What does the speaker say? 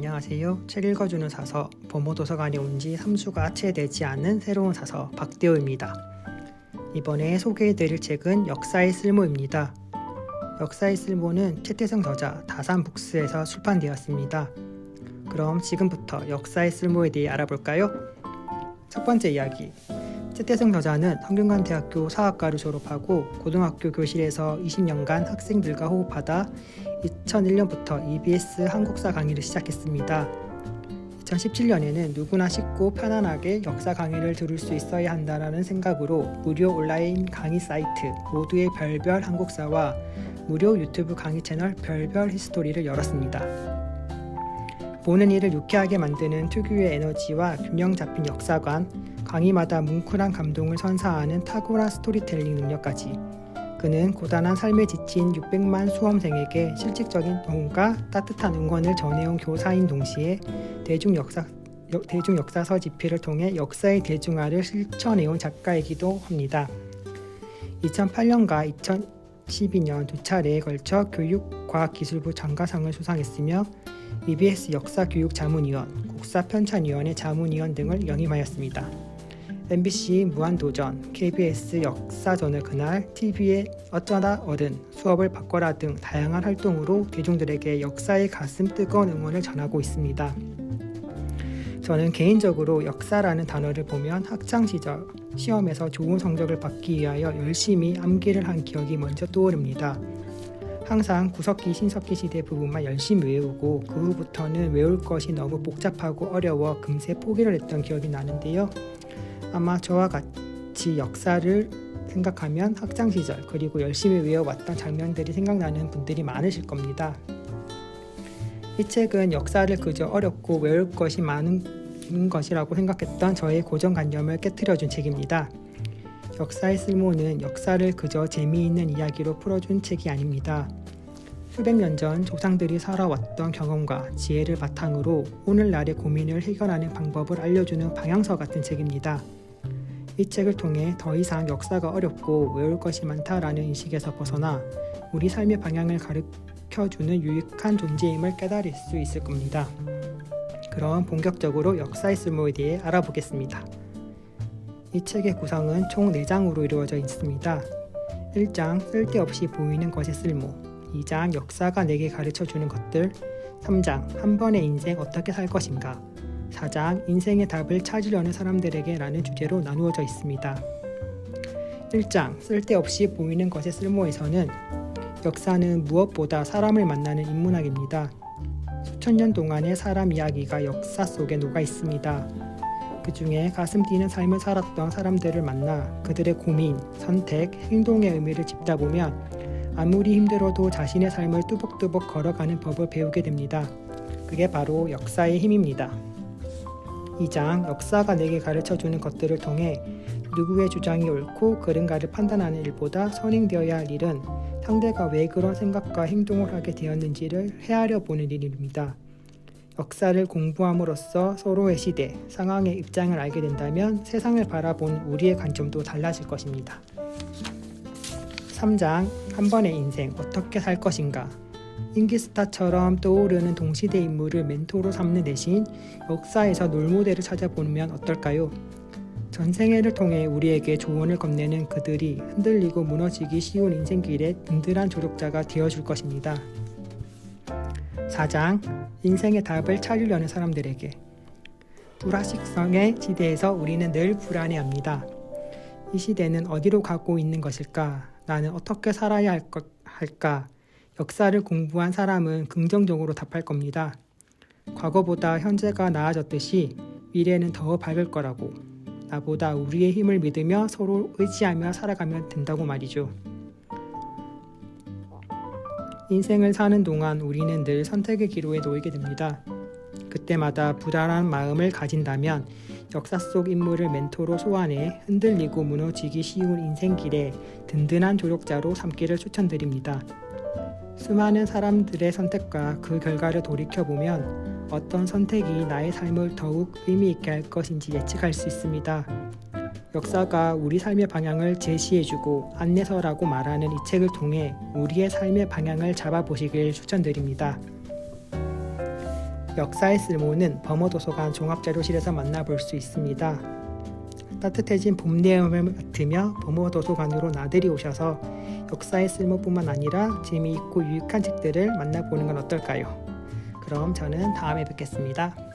안녕하세요. 책 읽어주는 사서 범호도서관에 온지 3주가 채 되지 않은 새로운 사서 박대호입니다. 이번에 소개해드릴 책은 역사의 쓸모입니다. 역사의 쓸모는 최태성 저자 다산북스에서 출판되었습니다. 그럼 지금부터 역사의 쓸모에 대해 알아볼까요? 첫 번째 이야기. 최태성 저자는 성균관대학교 사학과를 졸업하고 고등학교 교실에서 20년간 학생들과 호흡하다 2001년부터 EBS 한국사 강의를 시작했습니다. 2017년에는 누구나 쉽고 편안하게 역사 강의를 들을 수 있어야 한다는 생각으로 무료 온라인 강의 사이트 모두의 별별 한국사와 무료 유튜브 강의 채널 별별 히스토리를 열었습니다. 보는 이를 유쾌하게 만드는 특유의 에너지와 균형 잡힌 역사관, 강의마다 뭉클한 감동을 선사하는 탁월한 스토리텔링 능력까지 그는 고단한 삶에 지친 600만 수험생에게 실질적인 도움과 따뜻한 응원을 전해온 교사인 동시에 대중 역사 대중 역사서 집필을 통해 역사의 대중화를 실천해온 작가이기도 합니다. 2008년과 2012년 두 차례에 걸쳐 교육과학기술부 장가상을 수상했으며 EBS 역사교육자문위원, 국사편찬위원회 자문위원 등을 역임하였습니다. MBC 무한도전, KBS 역사전을 그날, TV의 어쩌다 어른, 수업을 바꿔라 등 다양한 활동으로 대중들에게 역사의 가슴 뜨거운 응원을 전하고 있습니다. 저는 개인적으로 역사라는 단어를 보면 학창 시절 시험에서 좋은 성적을 받기 위하여 열심히 암기를 한 기억이 먼저 떠오릅니다. 항상 구석기 신석기 시대 부분만 열심히 외우고 그 후부터는 외울 것이 너무 복잡하고 어려워 금세 포기를 했던 기억이 나는데요. 아마 저와 같이 역사를 생각하면 학창 시절 그리고 열심히 외워왔던 장면들이 생각나는 분들이 많으실 겁니다. 이 책은 역사를 그저 어렵고 외울 것이 많은 것이라고 생각했던 저의 고정관념을 깨뜨려준 책입니다. 역사의 쓸모는 역사를 그저 재미있는 이야기로 풀어준 책이 아닙니다. 수백 년 전 조상들이 살아왔던 경험과 지혜를 바탕으로 오늘날의 고민을 해결하는 방법을 알려주는 방향서 같은 책입니다. 이 책을 통해 더 이상 역사가 어렵고 외울 것이 많다라는 인식에서 벗어나 우리 삶의 방향을 가르쳐주는 유익한 존재임을 깨달을 수 있을 겁니다. 그럼 본격적으로 역사의 쓸모에 대해 알아보겠습니다. 이 책의 구성은 총 4장으로 이루어져 있습니다. 1장 쓸데없이 보이는 것의 쓸모 2장 역사가 내게 가르쳐주는 것들 3장 한 번의 인생 어떻게 살 것인가 4장 인생의 답을 찾으려는 사람들에게 라는 주제로 나누어져 있습니다. 1장 쓸데없이 보이는 것의 쓸모에서는 역사는 무엇보다 사람을 만나는 인문학입니다. 수천 년 동안의 사람 이야기가 역사 속에 녹아 있습니다. 그 중에 가슴 뛰는 삶을 살았던 사람들을 만나 그들의 고민, 선택, 행동의 의미를 짚다 보면 아무리 힘들어도 자신의 삶을 뚜벅뚜벅 걸어가는 법을 배우게 됩니다. 그게 바로 역사의 힘입니다. 2장 역사가 내게 가르쳐 주는 것들을 통해 누구의 주장이 옳고 그른가를 판단하는 일보다 선행되어야 할 일은 상대가 왜 그런 생각과 행동을 하게 되었는지를 헤아려 보는 일입니다. 역사를 공부함으로써 서로의 시대, 상황의 입장을 알게 된다면 세상을 바라본 우리의 관점도 달라질 것입니다. 3장 한 번의 인생 어떻게 살 것인가 인기스타처럼 떠오르는 동시대 인물을 멘토로 삼는 대신 역사에서 롤모델을 찾아보면 어떨까요? 전생애를 통해 우리에게 조언을 건네는 그들이 흔들리고 무너지기 쉬운 인생길에 든든한 조력자가 되어줄 것입니다. 4장 인생의 답을 찾으려는 사람들에게 불화식성의 시대에서 우리는 늘 불안해합니다. 이 시대는 어디로 가고 있는 것일까? 나는 어떻게 살아야 할 것, 할까? 역사를 공부한 사람은 긍정적으로 답할 겁니다. 과거보다 현재가 나아졌듯이 미래는 더 밝을 거라고. 나보다 우리의 힘을 믿으며 서로 의지하며 살아가면 된다고 말이죠. 인생을 사는 동안 우리는 늘 선택의 기로에 놓이게 됩니다. 그때마다 불안한 마음을 가진다면 역사 속 인물을 멘토로 소환해 흔들리고 무너지기 쉬운 인생길에 든든한 조력자로 삼기를 추천드립니다. 수많은 사람들의 선택과 그 결과를 돌이켜보면 어떤 선택이 나의 삶을 더욱 의미 있게 할 것인지 예측할 수 있습니다. 역사가 우리 삶의 방향을 제시해주고 안내서라고 말하는 이 책을 통해 우리의 삶의 방향을 잡아보시길 추천드립니다. 역사의 쓸모는 범어도서관 종합자료실에서 만나볼 수 있습니다. 따뜻해진 봄 내음을 맡으며 범어 도서관으로 나들이 오셔서 역사의 쓸모뿐만 아니라 재미있고 유익한 책들을 만나보는 건 어떨까요? 그럼 저는 다음에 뵙겠습니다.